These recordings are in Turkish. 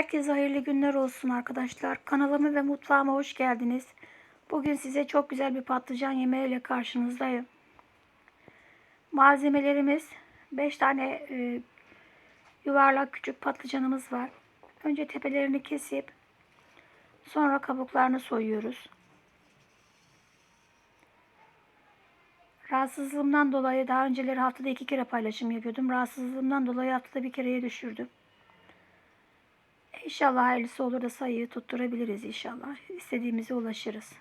Herkese hayırlı günler olsun arkadaşlar. Kanalıma ve mutfağıma hoş geldiniz. Bugün size çok güzel bir patlıcan yemeğiyle karşınızdayım. Malzemelerimiz 5 tane e, yuvarlak küçük patlıcanımız var. Önce tepelerini kesip sonra kabuklarını soyuyoruz. Rahatsızlığımdan dolayı daha önceleri haftada iki kere paylaşım yapıyordum. Rahatsızlığımdan dolayı haftada bir kereye düşürdüm. İnşallah hayırlısı olur da sayıyı tutturabiliriz inşallah. İstediğimize ulaşırız.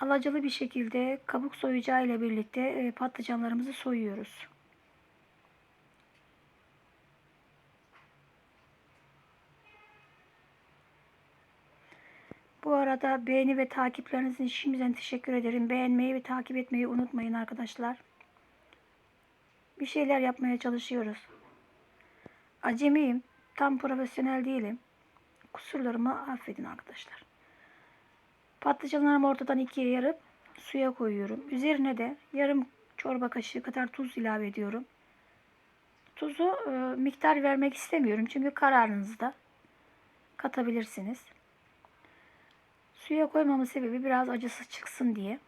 Alacalı bir şekilde kabuk soyacağı ile birlikte e, patlıcanlarımızı soyuyoruz. Bu arada beğeni ve takipleriniz için şimdiden teşekkür ederim. Beğenmeyi ve takip etmeyi unutmayın arkadaşlar. Bir şeyler yapmaya çalışıyoruz. Acemiyim. Tam profesyonel değilim. Kusurlarımı affedin arkadaşlar. Patlıcanlarımı ortadan ikiye yarıp suya koyuyorum. Üzerine de yarım çorba kaşığı kadar tuz ilave ediyorum. Tuzu e, miktar vermek istemiyorum çünkü kararınızda katabilirsiniz. Suya koymamın sebebi biraz acısı çıksın diye.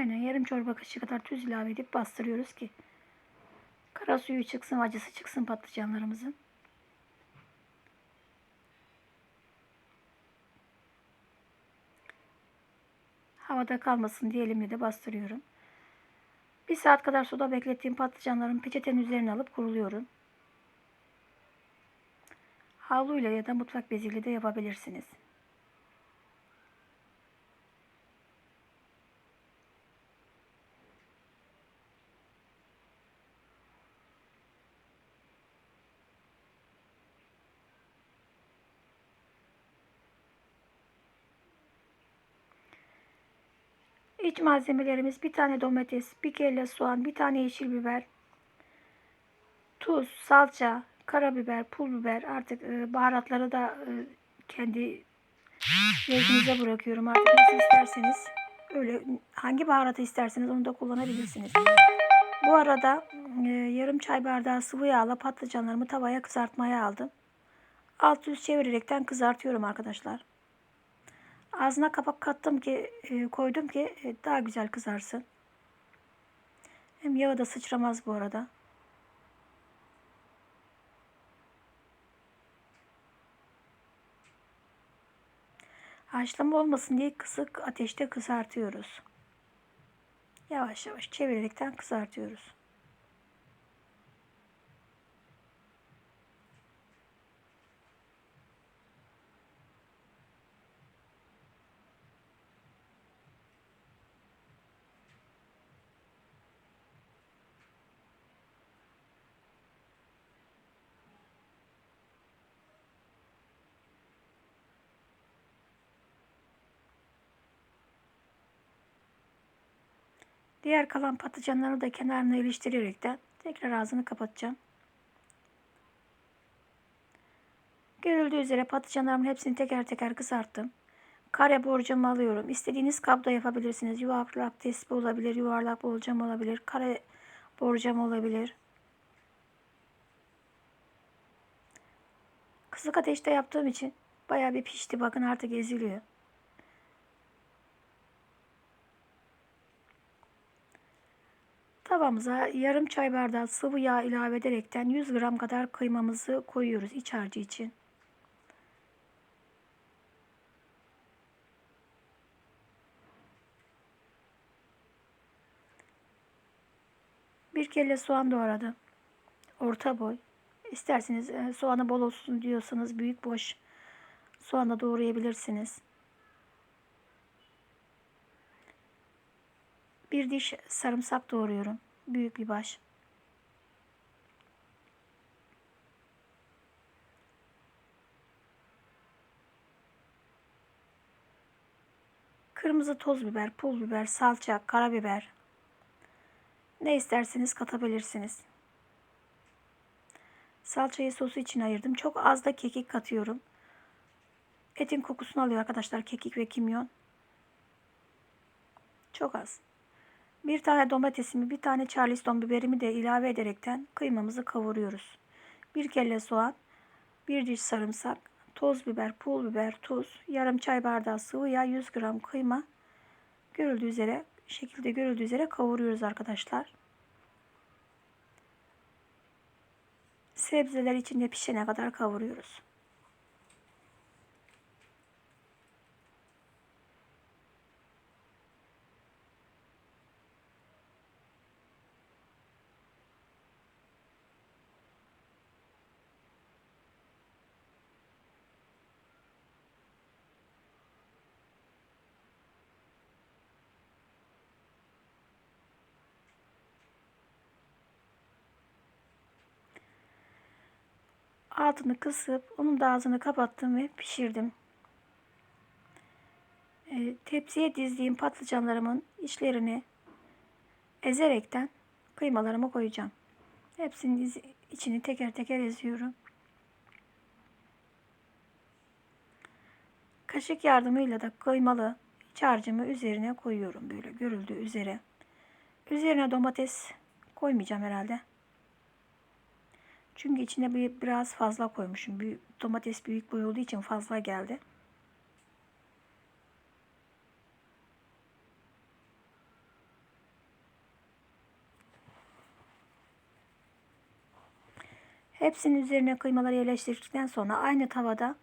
Aynen yarım çorba kaşığı kadar tuz ilave edip bastırıyoruz ki kara suyu çıksın, acısı çıksın patlıcanlarımızın. Havada kalmasın diye elimle de bastırıyorum. Bir saat kadar suda beklettiğim patlıcanlarımı peçetenin üzerine alıp kuruluyorum. Havluyla ya da mutfak beziyle de yapabilirsiniz. İç malzemelerimiz bir tane domates, bir kelle soğan, bir tane yeşil biber, tuz, salça, karabiber, pul biber artık e, baharatları da e, kendi zevkinize bırakıyorum artık nasıl isterseniz öyle hangi baharatı isterseniz onu da kullanabilirsiniz. Bu arada e, yarım çay bardağı sıvı yağla patlıcanlarımı tavaya kızartmaya aldım. Alt üst çevirerekten kızartıyorum arkadaşlar. Ağzına kapak kattım ki e, koydum ki e, daha güzel kızarsın. Hem yağı da sıçramaz bu arada. Haşlama olmasın diye kısık ateşte kızartıyoruz. Yavaş yavaş çevirerekten kızartıyoruz. Diğer kalan patlıcanları da kenarına iliştirerekten tekrar ağzını kapatacağım. Görüldüğü üzere patlıcanlarımın hepsini teker teker kızarttım. Kare borcamı alıyorum. İstediğiniz kapta yapabilirsiniz. Yuvarlak tespih olabilir, yuvarlak borcam olabilir, kare borcam olabilir. Kısık ateşte yaptığım için bayağı bir pişti. Bakın artık eziliyor. Tavamıza yarım çay bardağı sıvı yağ ilave ederekten 100 gram kadar kıymamızı koyuyoruz iç harcı için. Bir kelle soğan doğradım. Orta boy. İsterseniz e, soğanı bol olsun diyorsanız büyük boş soğanla doğrayabilirsiniz. Bir diş sarımsak doğruyorum. Büyük bir baş. Kırmızı toz biber, pul biber, salça, karabiber. Ne isterseniz katabilirsiniz. Salçayı sosu için ayırdım. Çok az da kekik katıyorum. Etin kokusunu alıyor arkadaşlar kekik ve kimyon. Çok az. Bir tane domatesimi, bir tane charleston biberimi de ilave ederekten kıymamızı kavuruyoruz. Bir kelle soğan, bir diş sarımsak, toz biber, pul biber, tuz, yarım çay bardağı sıvı yağ, 100 gram kıyma görüldüğü üzere şekilde görüldüğü üzere kavuruyoruz arkadaşlar. Sebzeler içinde pişene kadar kavuruyoruz. Altını kısıp onun da ağzını kapattım ve pişirdim. E, tepsiye dizdiğim patlıcanlarımın içlerini ezerekten kıymalarımı koyacağım. Hepsinin içini teker teker eziyorum. Kaşık yardımıyla da kıymalı iç harcımı üzerine koyuyorum böyle görüldüğü üzere. Üzerine domates koymayacağım herhalde. Çünkü içine bir biraz fazla koymuşum. Büyük, domates büyük boy olduğu için fazla geldi. Hepsinin üzerine kıymaları yerleştirdikten sonra aynı tavada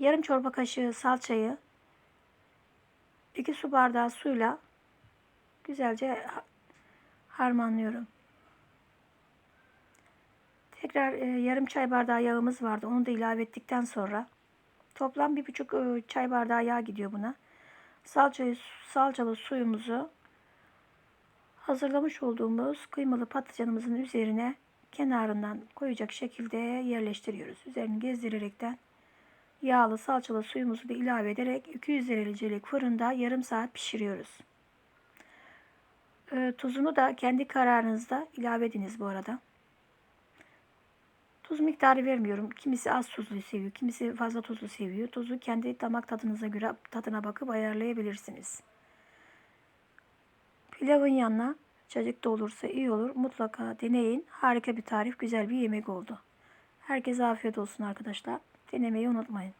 yarım çorba kaşığı salçayı 2 su bardağı suyla güzelce ha- harmanlıyorum. Tekrar e, yarım çay bardağı yağımız vardı. Onu da ilave ettikten sonra toplam bir buçuk e, çay bardağı yağ gidiyor buna. Salçayı, salçalı suyumuzu hazırlamış olduğumuz kıymalı patlıcanımızın üzerine kenarından koyacak şekilde yerleştiriyoruz. Üzerini gezdirerekten yağlı salçalı suyumuzu da ilave ederek 200 derecelik fırında yarım saat pişiriyoruz. E, tuzunu da kendi kararınızda ilave ediniz bu arada. Tuz miktarı vermiyorum. Kimisi az tuzlu seviyor, kimisi fazla tuzlu seviyor. Tuzu kendi damak tadınıza göre tadına bakıp ayarlayabilirsiniz. Pilavın yanına cacık da olursa iyi olur. Mutlaka deneyin. Harika bir tarif, güzel bir yemek oldu. Herkese afiyet olsun arkadaşlar. Denemeyi unutmayın.